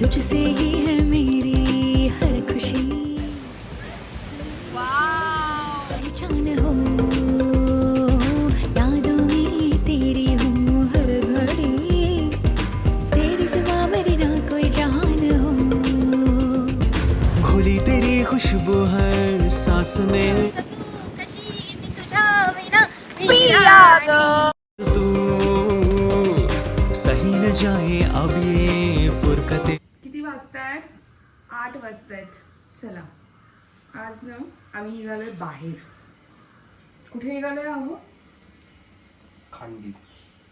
तुझसे ही है मेरी आज ना आम्ही निघालोय बाहेर. कुठे निघालोय आहो खांडी.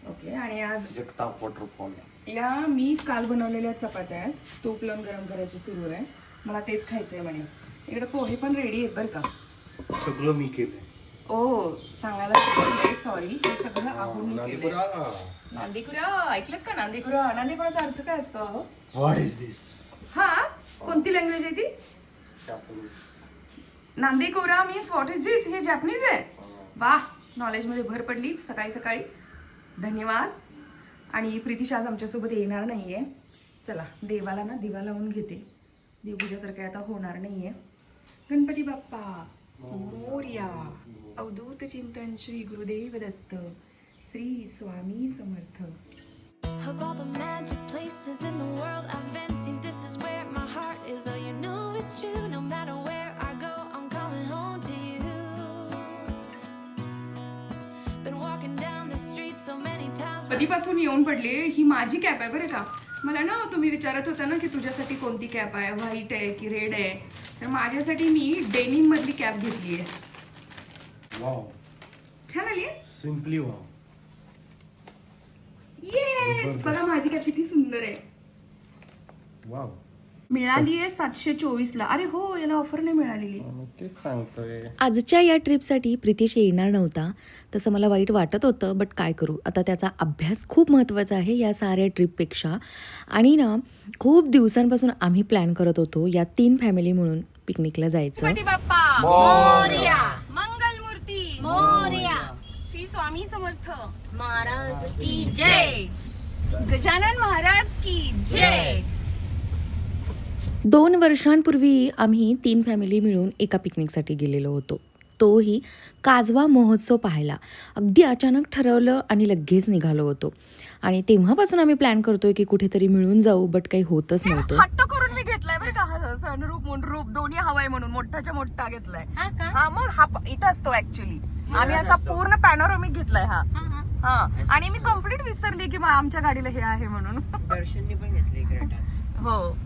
ओके आणि आज जगताप वॉटरफॉल या मी काल बनवलेल्या चपात्या आहेत तूप लावून गरम करायचं सुरू आहे. मला तेच खायचंय म्हणे. इकडे पोहे पण रेडी आहेत बरं का? सगळं मी केलंय. ओ सांगायला सॉरी हे सगळं नांदीपुरा. नांदीकुरा ऐकलं का नांदीकुरा नांदीकुराचा अर्थ काय असतो अहो? व्हॉट इज दिस हा कोणती लँग्वेज आहे ती? जापनीज नांदीकुरा मीन्स व्हॉट इज दिस हे जॅपनीज आहे. वा नॉलेजमध्ये भर पडली सकाळी सकाळी. धन्यवाद. आणि प्रीतिश आज आमच्यासोबत येणार नाही आहे चला देवाला ना दिवा लावून घेते. देवपूजा तर काय आता होणार नाही आहे गणपती बाप्पा मोर्या अवधूत चिंतन Shri Gurudev Datta Shri Swami Samarth. Of all the magic places in the world I've been to, this is where my heart is. Oh, you know it's true. No matter where I go, कधीपासून येऊन पडले? ही माझी कॅप आहे बरं का. मला ना तुम्ही विचारत होता ना की तुझ्यासाठी कोणती कॅप आहे? व्हाईट आहे की रेड आहे? तर माझ्यासाठी मी डेनिम मधली कॅप घेतली आहे. वाव छान आली? सिम्पली वाव येस बघा माझी कॅप किती सुंदर आहे. वाव मिळाली आहे सातशे चोवीस ला अरे हो याला ऑफर नाही मिळालेली. तेच सांगतोय. आजच्या या ट्रिपसाठी प्रितेश येणार नव्हता तसं मला वाईट वाटत होतं बट काय करू? आता त्याचा अभ्यास खूप महत्त्वाचा आहे या साऱ्या ट्रिपपेक्षा आणि ना खूप दिवसांपासून आम्ही प्लॅन करत होतो या तीन फॅमिली म्हणून पिकनिकला जायचं. मोरया. मंगलमूर्ती. मोरया. श्री स्वामी समर्थ. महाराज की जय. गजानन महाराज की जय. दोन वर्षांपूर्वी आम्ही तीन फॅमिली मिळून एका पिकनिकसाठी गेलेलो होतो. तोही काजवा महोत्सव पाहायला. अगदी अचानक ठरवलं आणि लगेच निघालो होतो. आणि तेव्हापासून आम्ही प्लॅन करतोय की कुठेतरी मिळून जाऊ बट काही होतच नव्हतं. हट्ट करून मी घेतलाय बरं का. हा सनरूप मुनरूप दोन्ही हवाय म्हणून मोठाच्या मोठा घेतलाय. हा का? हा मग हा इथं असतो ऍक्च्युली आम्ही असा पूर्ण पॅनोरॉमिक घेतलाय हा. हा, हा. हा आणि मी कंप्लीट विसरली की मग आमच्या गाडीला हे आहे म्हणून. दर्शनने पण घेतले हो.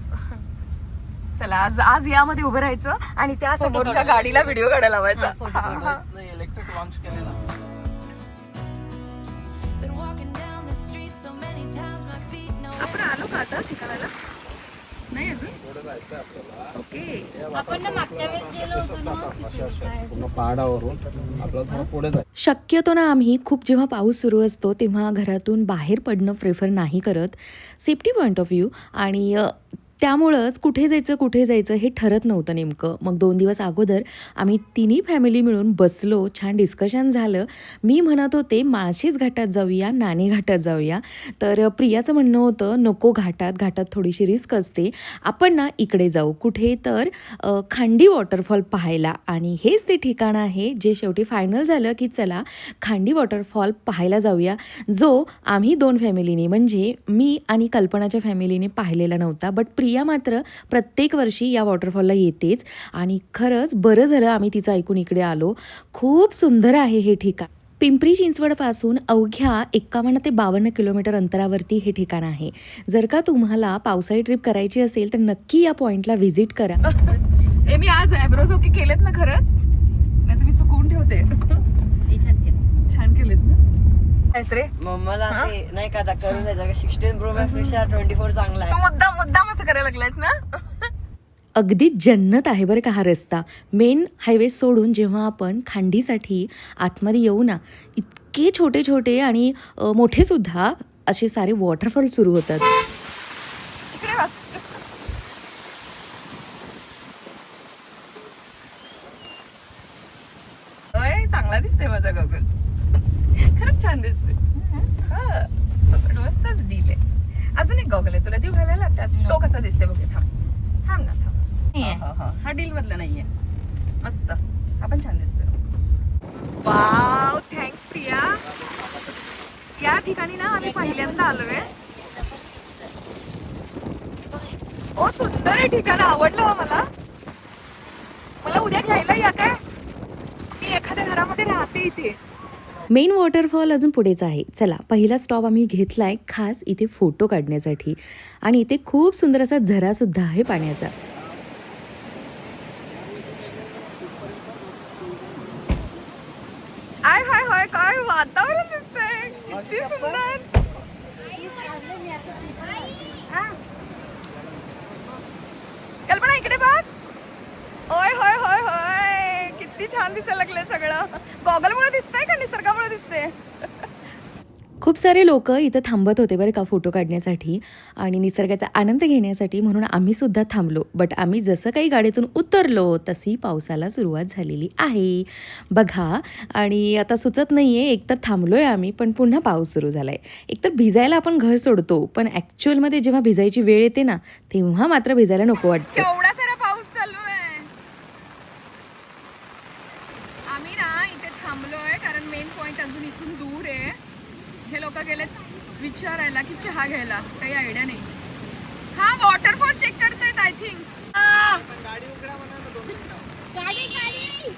चला आज आज यामध्ये उभं राहायचं आणि त्या समोरच्या गाडीला व्हिडिओ काढायला लावायचा. हा. इलेक्ट्रिक लॉन्च केलेला. Been walking down the street so many times, my feet know. आपण आलो का आता ठिकाणाला? नाही अजून? ओके. आपण ना मागच्या वेळेस गेलो होतो ना तिथे काय पूर्ण पहाडावरून आपल्याला थोडं पुढे जायचं शक्यतो ना आम्ही खूप जेव्हा पाऊस सुरू असतो तेव्हा घरातून बाहेर पडणं प्रेफर नाही करत. सेफ्टी पॉईंट ऑफ व्ह्यू आणि अ, त्यामुळंच कुठे जायचं कुठे जायचं हे ठरत नव्हतं नेमकं. मग दोन दिवस अगोदर आम्ही तिन्ही फॅमिली मिळून बसलो छान डिस्कशन झालं. मी म्हणत होते माळशीच घाटात जाऊया नाणे घाटात जाऊया. तर प्रियाचं म्हणणं होतं नको घाटात घाटात थोडीशी रिस्क असते. आपण ना इकडे जाऊ. कुठे तर खांडी वॉटरफॉल पाहायला. आणि हेच ते ठिकाण आहे जे शेवटी फायनल झालं की चला खांडी वॉटरफॉल पाहायला जाऊया. जो आम्ही दोन फॅमिलीने म्हणजे मी आणि कल्पनाच्या फॅमिलीने पाहिलेला नव्हता बट प्रिया मात्र प्रत्येक वर्षी या वॉटरफॉलला येतेच. आणि खरंच बरं झालं आम्ही तिचं ऐकून इकडे आलो. खूप सुंदर आहे हे ठिकाण. पिंपरी चिंचवडपासून अवघ्या एक्कावन्न ते बावन्न किलोमीटर अंतरावरती हे ठिकाण आहे. जर का तुम्हाला पावसाळी ट्रिप करायची असेल तर नक्की या पॉईंटला व्हिजिट करा. ए मी आज आयब्रोज ओके केलेत ना खरंच? नाही मी चुकवून ठेवते ते छान केलं छान केलेत ना कायस रे? मग मला ते नाही का आता करून जायचं सिक्स्टीन प्रो मॅक्सपेक्षा ट्वेंटी फोर चांगला तू आहे मुद्दाम मुद्दाम असं करायला लागलायस ना? अगदी जन्नत आहे बरं का हा रस्ता. मेन हायवे सोडून जेव्हा आपण खांडीसाठी आतमध्ये येऊ ना इतके छोटे छोटे आणि अ, मोठेसुद्धा असे सारे वॉटरफॉल सुरू होतात. इकडे बघ. अय चांगला दिसतोय माझा गॉगल छान दिसतोय. हा मस्तच डील आहे अजून एक गॉगल आहे तुला देऊ घालायला? त्यात तो कसा दिसते बघे थांब थांब ना थांब. हा, हा, हा. हा डील मधला नाहीये. मस्त. आपण छान दिसतो वाव थँक्स प्रिया. या ठिकाणी ना आम्ही पहिल्यांदा आलोय. ओ सुंदर आहे ठिकाण. आवडलं हो मला. मला उद्या घ्यायला या काय? मी एखाद्या घरामध्ये राहते इथे. मेन वॉटरफॉल अजून पुढेच आहे चला पहिला स्टॉप आम्ही घेतलाय खास इथे फोटो काढण्यासाठी आणि इथे खूप सुंदर असा झरासुद्धा आहे पाण्याचा आय हाय हाय काय वातावरण दिसतंय किती सुंदर कल्पना इकडे बघ होय होय होय होय किती छान दिसायला लागलंय सगळं. गॉगल मुळे दिसतंय का? निसर्गामुळे दिसते खूप सारे लोक इथं थांबत होते बरं का फोटो काढण्यासाठी आणि निसर्गाचा आनंद घेण्यासाठी म्हणून आम्ही सुद्धा थांबलो. बट आम्ही जसं काही गाडीतून उतरलो तशी पावसाला सुरुवात झालेली आहे. बघा आणि आता सुचत नाही आहे एकतर थांबलो आहे आम्ही पण पुन्हा पाऊस सुरू झाला आहे एकतर भिजायला आपण घर सोडतो पण ॲक्च्युअलमध्ये जेव्हा भिजायची वेळ येते ना तेव्हा मात्र भिजायला नको वाटतं केवढा सारा पाऊस चालू आहे आम्ही ना इथे थांबलोय कारण मेन पॉइंट अजून इथून दूर आहे. हे लोक गेलेत विचारायला की चहा घ्यायला. काही आयडिया नाही. हा वॉटरफॉल चेक करतायत आय थिंक गाडी गाडी.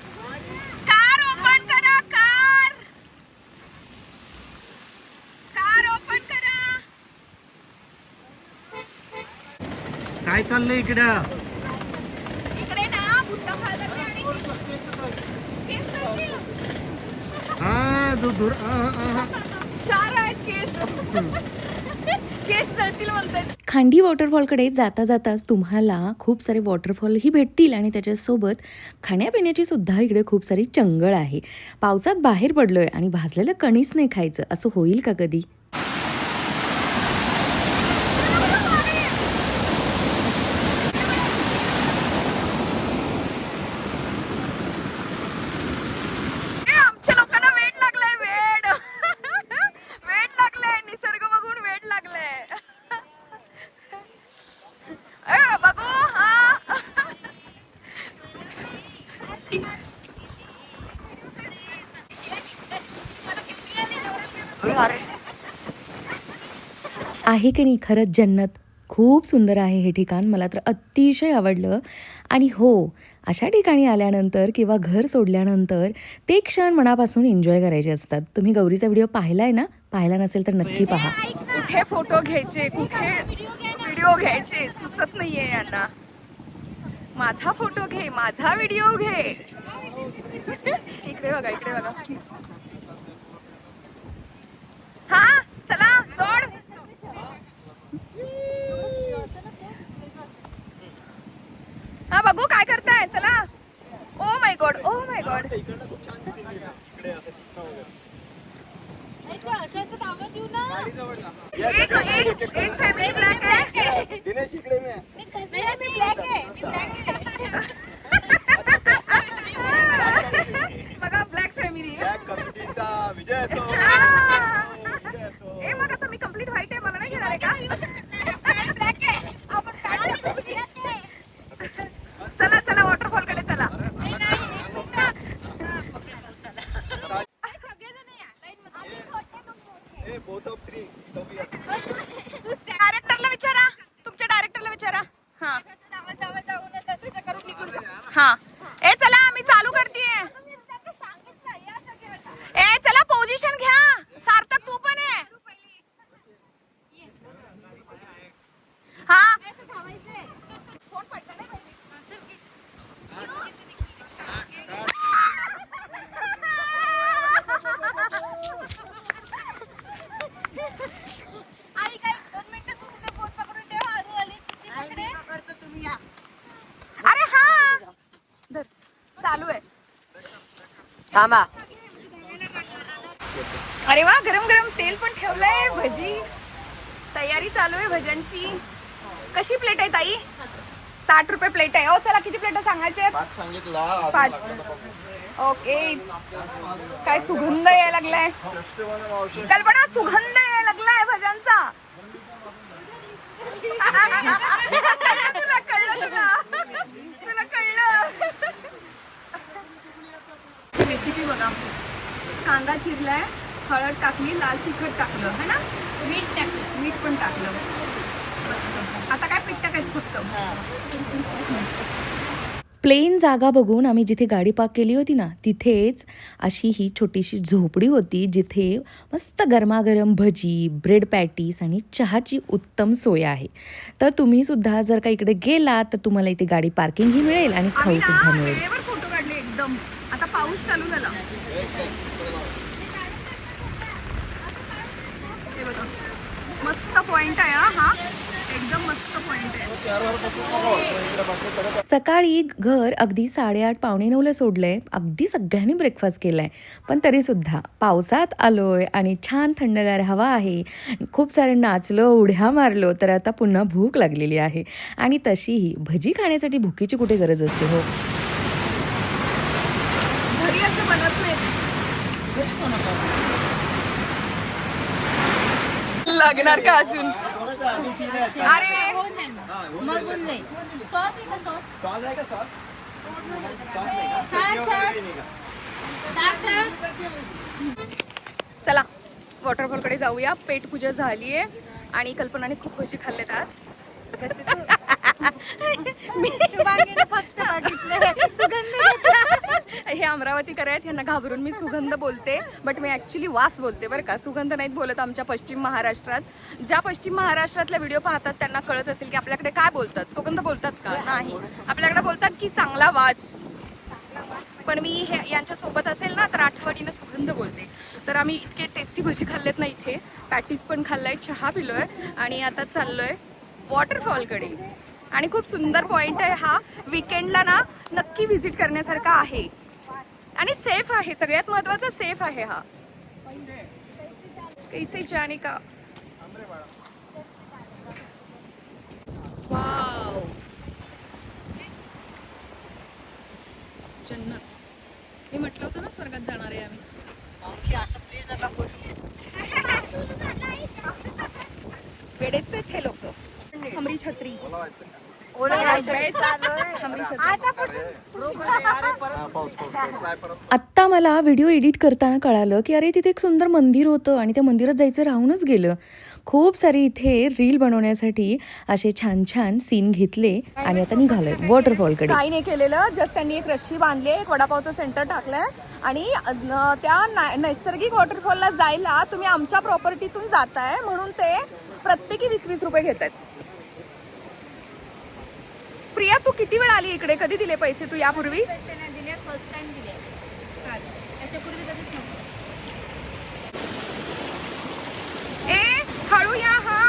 कार ओपन करा कार कार ओपन करा. काय चाललंय इकडे ना बुद्ध खायला आणि केस चालतील. हा दूर. चार आहेत केस. केस चढतील म्हणतात. खांडी वॉटरफॉलकडे जाता जाताच तुम्हाला खूप सारे वॉटरफॉलही भेटतील आणि त्याच्यासोबत खाण्यापिण्याची सुद्धा इकडे खूप सारी चंगळ आहे. पावसात बाहेर पडलोय आणि भाजलेलं कणीस नाही खायचं. असं होईल का कधी ए, आमच्या लोकांना वेट लागलाय वेट वेट लागलाय निसर्ग बघून वेट लागलाय ए, बघू हा आहे की नाही खरंच जन्नत? खूप सुंदर आहे हे ठिकाण. मला तर अतिशय आवडलं. आणि हो अशा ठिकाणी आल्यानंतर किंवा घर सोडल्यानंतर ते क्षण मनापासून एन्जॉय करायचे असतात. तुम्ही गौरीचा व्हिडिओ पाहिलाय ना? पाहिला नसेल तर नक्की पहा. कुठे फोटो घ्यायचे? कुठे व्हिडिओ घ्यायचे? सुचत नाहीये यांना. माझा फोटो घे माझा व्हिडिओ घे. इकडे बघा इकडे बघा. हा चला जोड हा बघू काय करताय चला. Oh my God oh my God असं असं दावत देऊ ना एक एक एक फॅमिली ब्लॅक आहे दिनेश इकडे मी आहे. नाही, मी ब्लॅक आहे मी ब्लॅक आहे बघा ब्लॅक फॅमिली कमिटीचा विजय असो विजय असो ए मग आता मी कंप्लीट व्हाईट आहे मला नाही घेणार आहे का ब्लॅक आहे आपण काय चला चला वॉटरफॉलकडे चला डायरेक्टरला विचारा तुमच्या डायरेक्टरला विचारा हा हा ए चला मी चालू करतेय ए चला पोझिशन घ्या सार्थक तू पण आहे हा आई काय दोन मिनिटं तू तिथे बोट पकडून ठेव आरू आली तिकडे अरे हा धर. चालू आहे थांबा अरे वा गरम गरम तेल पण ठेवलंय भजी. तयारी चालू आहे भज्यांची कशी प्लेट आहे ताई? साठ रुपये प्लेट आहे. ओ चला किती प्लेट सांगायचे? पाच ओके. काय सुगंध यायला लागलाय? कल्पना सुगंध यायला लागलाय भज्यांचा चिरलाय हळद टाकली लाल तिखट टाकलं है ना? मीठ टाकलं. मीठ पण टाकलं. मस्त. आता काय पीठ टाकायचं फक्त? प्लेन जागा बघून आम्ही जिथे गाडी पार्क केली होती ना तिथेच अशी ही छोटीशी झोपडी होती जिथे मस्त गरमागरम भजी ब्रेड पॅटीस आणि चहाची उत्तम सोय आहे. तर तुम्ही सुद्धा जर का इकडे गेला तर तुम्हाला इथे गाडी पार्किंगही मिळेल आणि आम्ही खाऊ सुद्धा ना मिळेल वेळेवर फोटो काढले एकदम आता पाऊस चालू झाला. हे बघा. मस्त पॉइंट आहे हा. एकदम मस्त पॉइंट आहे. सकाळी घर अगदी साडेआठ पावणे नऊला सोडलंय. अगदी सगळ्यांनी ब्रेकफास्ट केलाय. पण तरीसुद्धा पावसात आलोय आणि छान थंडगार हवा आहे. खूप सारे नाचलो उड्या मारलो तर आता पुन्हा भूक लागलेली आहे. आणि तशीही भजी खाण्यासाठी भुकीची कुठे गरज असते हो घरी असे बनत नाहीत लागणार का अजून? अरे! चला वॉटरफॉलकडे जाऊया. पेटपूजा झाली आहे आणि कल्पनाने खूप भजी खाल्लेत आज. शुभांगीने फक्त बघितलं सुगंध. हे अमरावती आहेत ह्यांना घाबरून मी सुगंध बोलते. बट मी ॲक्च्युली वास बोलते बरं का. सुगंध नाहीत बोलत आमच्या पश्चिम महाराष्ट्रात. ज्या पश्चिम महाराष्ट्रातला व्हिडिओ पाहतात त्यांना कळत असेल की आपल्याकडे काय बोलतात. सुगंध बोलतात का? नाही. आपल्याकडे बोलतात की चांगला वास. पण मी हे यांच्यासोबत असेल ना तर आठवणीनं सुगंध बोलते. तर आम्ही इतके टेस्टी भजी खाल्लेत ना इथे. पॅटीस पण खाल्लाय चहा पिलोय आणि आता चाललोय वॉटरफॉलकडे आणि खूप सुंदर पॉइंट आहे हा. विकेंडला ना नक्की व्हिजिट करण्यासारखा आहे. आणि सेफ आहे. सगळ्यात महत्त्वाचा सेफ आहे हा. कैसे जाने का? वाव जन्नत मी म्हटलं होतं ना स्वर्गात जाणार आहे आम्ही असं प्लीज नका बोलू. वेडेच आहेत हे लोक. हमरी छत्री. आत्ता मला व्हिडिओ एडिट करताना कळालं की अरे तिथे एक सुंदर मंदिर होतं आणि त्या मंदिरात जायचं राहूनच गेलं. खूप सारे इथे रील बनवण्यासाठी असे छान छान सीन घेतले आणि आता निघालोय वॉटरफॉलकडे. काही नाही केलेलं जस्ट त्यांनी एक रस्सी बांधली एक वडापावचं सेंटर टाकलंय आणि त्या नैसर्गिक वॉटरफॉलला जायला तुम्ही आमच्या प्रॉपर्टीतून जाताय म्हणून ते प्रत्येकी वीस वीस रुपये घेत आहेत प्रिया तू किती वेळ आली इकडे? कधी दिले पैसे तू यापूर्वी? दिले फर्स्ट टाइम दिले. त्याच्यापूर्वी कधीच नव्हतं. ए हळू या हा.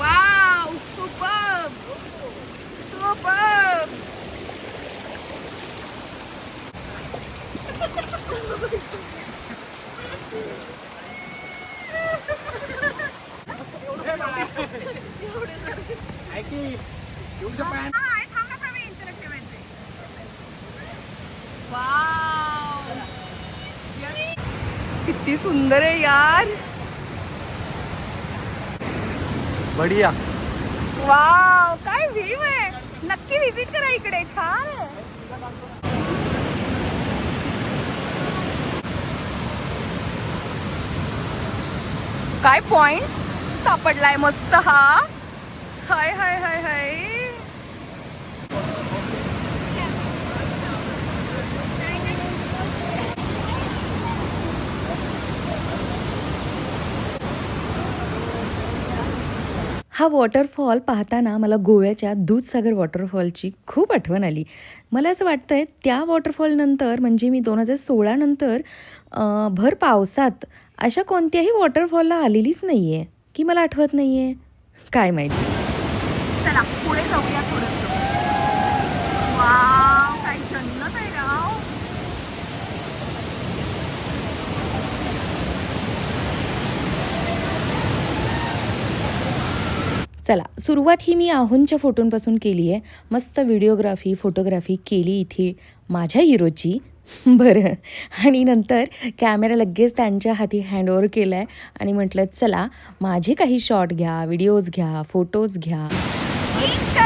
वाव सुपर सुपर किती सुंदर आहे यार. बढिया. वाव काय व्ह्यू आहे. नक्की विजिट करा इकडे छान आहे. काय पॉइंट सापडलाय मस्त हा. हाय हाय हाय हाय हा वॉटरफॉल पाहताना मला गोव्याच्या दूधसागर वॉटरफॉलची खूप आठवण आली. मला असं वाटतं आहे त्या वॉटरफॉलनंतर म्हणजे मी दोन हजार सोळानंतर भर पावसात अशा कोणत्याही वॉटरफॉलला आलेलीच नाही आहे की मला आठवत नाही आहे काय माहिती? चला पुढे जाऊया थोडस. वाव काय जन्नत आहे राव चला सुरुवात ही मी आहोंच्या फोटोंपासून केली आहे. मस्त व्हिडिओग्राफी फोटोग्राफी केली इथे माझ्या हिरोची. बरं आणि नंतर कॅमेरा लगेच त्यांच्या हाती हँडओव्हर केला आहे आणि म्हटलं चला माझे काही शॉट घ्या व्हिडिओज घ्या फोटोज घ्या. इतकं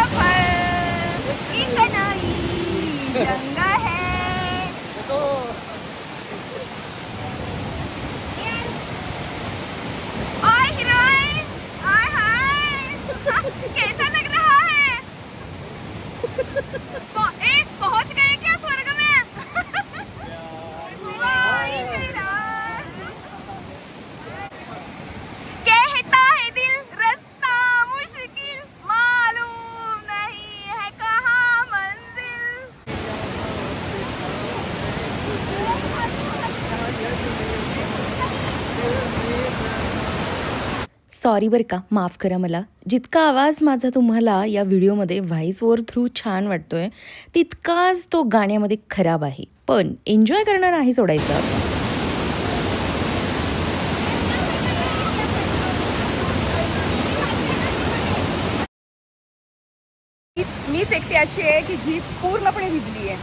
सॉरी बरं का माफ करा मला. जितका आवाज माझा तुम्हाला या व्हिडिओमध्ये व्हॉइस ओवर थ्रू छान वाटतो आहे तितकाच तो गाण्यामध्ये खराब आहे. पण एन्जॉय करणं नाही सोडायचं. मीच मीच एकटी अशी आहे की जी पूर्णपणे भिजली आहे.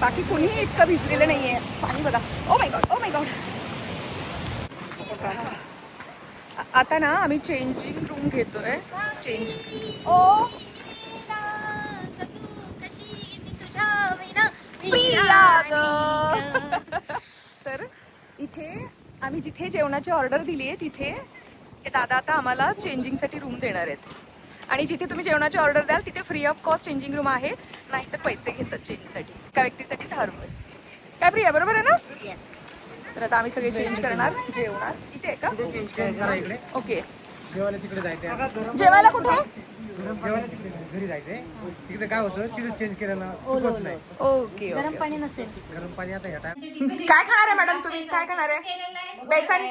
बाकी कुणीही इतकं भिजलेलं नाही आहे पाणी बघा. Oh my God oh my God आता ना आम्ही चेंजिंग रूम घेतोय. चेंज ओ तर इथे आम्ही जिथे जेवणाची ऑर्डर दिली आहे तिथे ते दादा आता आम्हाला चेंजिंगसाठी रूम देणार आहेत. आणि जिथे तुम्ही जेवणाची ऑर्डर द्याल तिथे free of cost changing room आहे. नाहीतर पैसे घेतात चेंजसाठी एका व्यक्तीसाठी दहा रुपये. काय प्रिया बरोबर आहे ना? तर आता आम्ही सगळे चेंज करणार. जेवणार. इथे आहे का? ओके. जेवायला तिकडे जायचंय. जेवायला कुठे? जेवायला तिकडे घरी जायचंय. तिकडे काय होतं तिथे चेंज केलेलं सुकत नाही. ओके गरम पाणी नसेल. गरम पाणी आता ह्या काय खाणार आहे मॅडम तुम्ही? काय खाणार आहे? बेसन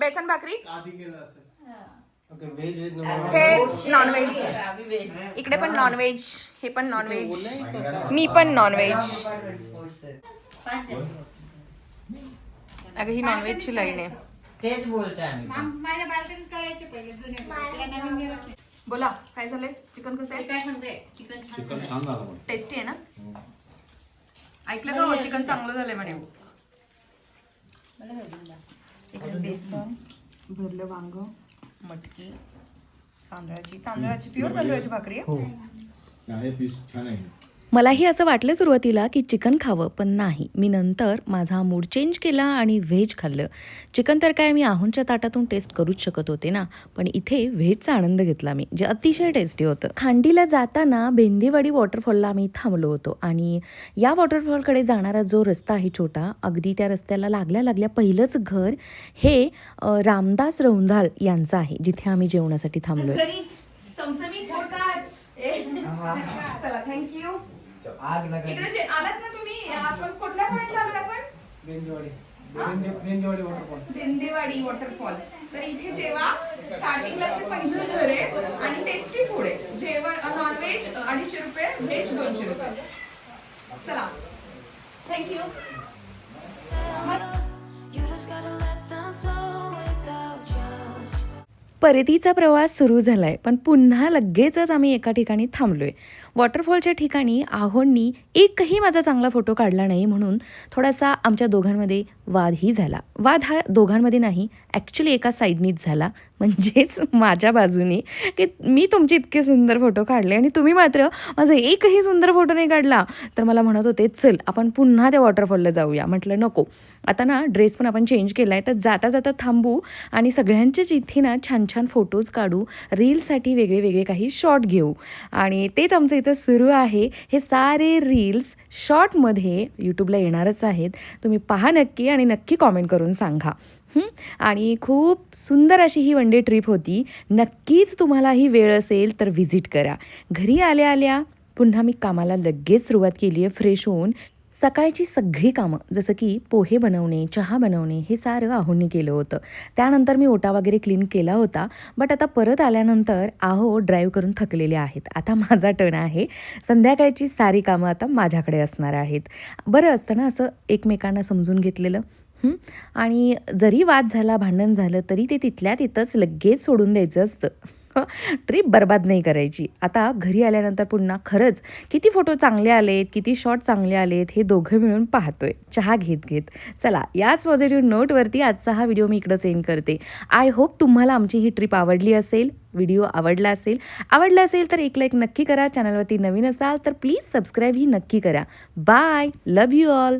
बेसन भाकरी? हे. नॉनव्हेज इकडे पण नॉनव्हेज हे पण नॉनव्हेज मी पण नॉनव्हेज अगं ही नॉनव्हेजची लाईन आहे. तेच बोलतोय आम्ही पण. माझ्या बालकनीत करायचे पहिले जुने तिला नवीन घरात बोला काय झालंय? चिकन कसं आहे? काय सांगते चिकन छान टेस्टी आहे ना? ऐकलं का हो? चिकन चांगलं झालंय म्हणे. इकडे बेसन. भरलं वांग मटकी तांदळाची. तांदळाची प्युअर तांदळाची भाकरी आहे. मलाही असं वाटलं सुरुवातीला की चिकन खावं पण नाही. मी नंतर माझा मूड चेंज केला आणि व्हेज खाल्लं. चिकन तर काय मी आहोंच्या ताटातून टेस्ट करूच शकत होते ना. पण इथे व्हेजचा आनंद घेतला मी जे अतिशय टेस्टी होतं. खांडीला जाताना बेंदेवाडी वॉटरफॉलला आम्ही थांबलो होतो आणि या वॉटरफॉलकडे जाणारा जो रस्ता आहे छोटा अगदी त्या रस्त्याला लागल्या लागल्या पहिलंच घर हे रामदास रौंधाळ यांचं आहे जिथे आम्ही जेवणासाठी चमचमी चला थँक्यू आग इकडे जे आलात ना तुम्ही आपण कुठल्या पॉइंटला आलोय आपण? बेंजवाडी बेंजे- बेंजवाडी वॉटरफॉल तर इथे जेव्हा स्टार्टिंगला जे पहिलं घर आहे आणि टेस्टी फूड आहे जेवण नॉनव्हेज अडीचशे रुपये व्हेज दोनशे रुपये. चला. थँक्यू You just gotta परतीचा प्रवास सुरू झाला आहे पण पुन्हा लगेचच आम्ही एका ठिकाणी थांबलो आहे वॉटरफॉलच्या ठिकाणी आहोंनी एकही माझा चांगला फोटो काढला नाही म्हणून थोडासा आमच्या दोघांमध्ये वादही झाला. वाद हा दोघांमध्ये नाही ॲक्च्युली एका साईडनीच झाला. म्हणजेच माझ्या बाजूने की मी तुमचे इतके सुंदर फोटो काढले आणि तुम्ही मात्र माझा एकही सुंदर फोटो नाही काढला. तर मला म्हणत होते चल आपण पुन्हा त्या वॉटरफॉलला जाऊया. म्हटलं नको. आता ना ड्रेस पण आपण चेंज केला आहे तर जाता जाता थांबू आणि सगळ्यांच्या इथे ना छान छान फोटोज काढू रीलसाठी वेगळे वेगळे काही शॉट घेऊ. आणि तेच आमचं इथं सुरू आहे. हे सारे रील्स शॉर्टमध्ये यूट्यूबला येणारच आहेत. तुम्ही पहा नक्की आणि नक्की कॉमेंट करून सांगा. आणि खूप सुंदर अशी ही वन डे ट्रिप होती. नक्कीच तुम्हालाही वेळ असेल तर व्हिजिट करा. घरी आल्या आल्या पुन्हा मी कामाला लगेच सुरुवात केली आहे फ्रेश होऊन. सकाळची सगळी कामं जसं की पोहे बनवणे चहा बनवणे हे सारं आहोंनी केलं होतं. त्यानंतर मी ओटा वगैरे क्लीन केला होता बट आता परत आल्यानंतर आहो ड्राईव्ह करून थकलेले आहेत. आता माझा टर्न आहे. संध्याकाळची सारी कामं आता माझ्याकडे असणार आहेत. बरं असतं ना असं एकमेकांना समजून घेतलेलं? आणि जरी वाद झाला भांडण झालं तरी ते तिथल्या तिथंच लगेच सोडून द्यायचं असतं. ट्रिप बर्बाद नाही करायची. आता घरी आल्यानंतर पुन्हा खरंच किती फोटो चांगले आलेत किती शॉट चांगले आलेत हे दोघं मिळून पाहतोय. चहा घेत घेत. चला याच पॉझिटिव्ह नोटवरती आजचा हा व्हिडिओ मी इकडंच एंड करते. आय होप तुम्हाला आमची ही ट्रिप आवडली असेल. व्हिडिओ आवडला असेल. आवडला असेल तर एक लाईक नक्की करा. चॅनलवरती नवीन असाल तर प्लीज सबस्क्राईब ही नक्की करा. Bye love you all